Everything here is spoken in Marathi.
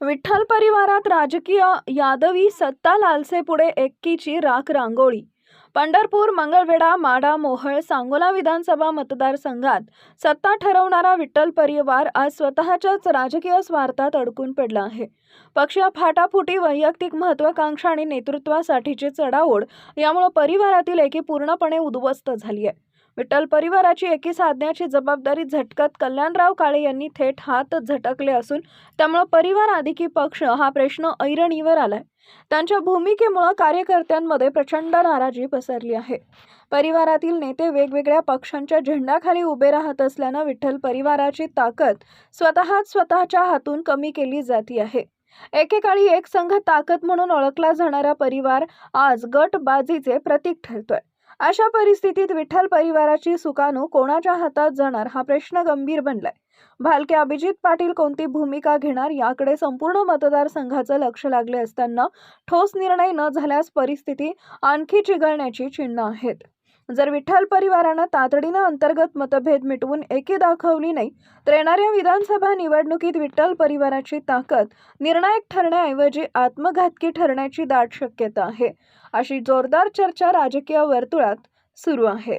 विठ्ठल परिवारात राजकीय यादवी सत्ता लालसेपुढे एक्कीची राख रांगोळी. पंढरपूर मंगळवेढा माडा मोहळ सांगोला विधानसभा मतदारसंघात सत्ता ठरवणारा विठ्ठल परिवार आज स्वतःच्याच राजकीय स्वार्थात अडकून पडला आहे. पक्ष फाटाफुटी वैयक्तिक महत्वाकांक्षा आणि नेतृत्वासाठीची चढाओढ यामुळे परिवारातील एकी पूर्णपणे उद्ध्वस्त झाली आहे. विठ्ठल परिवाराची एकी साधण्याची जबाबदारी झटकत कल्याणराव काळे यांनी थेट हात झटकले असून त्यामुळं परिवार आधी की पक्ष हा प्रश्न ऐरणीवर आलाय. त्यांच्या भूमिकेमुळे कार्यकर्त्यांमध्ये प्रचंड नाराजी पसरली आहे. परिवारातील नेते वेगवेगळ्या पक्षांच्या झेंड्याखाली उभे राहत असल्यानं विठ्ठल परिवाराची ताकद स्वतःच स्वतःच्या हातून कमी केली जाती आहे. एकेकाळी एक संघ ताकद म्हणून ओळखला जाणारा परिवार आज गटबाजीचे प्रतीक ठरतोय. अशा परिस्थितीत विठ्ठल परिवाराची सुकाणू कोणाच्या हातात जाणार हा प्रश्न गंभीर बनलाय. भालके अभिजित पाटील कोणती भूमिका घेणार याकडे संपूर्ण मतदारसंघाचं लक्ष लागले असताना ठोस निर्णय न झाल्यास परिस्थिती आणखी चिघळण्याची चिन्ह आहेत. जर विठ्ठल परिवारानं तातडीनं अंतर्गत मतभेद मिटवून एकी दाखवली नाही तर येणाऱ्या विधानसभा निवडणुकीत विठ्ठल परिवाराची ताकद निर्णायक ठरण्याऐवजी आत्मघातकी ठरण्याची दाट शक्यता आहे. अशी जोरदार चर्चा राजकीय वर्तुळात सुरू आहे.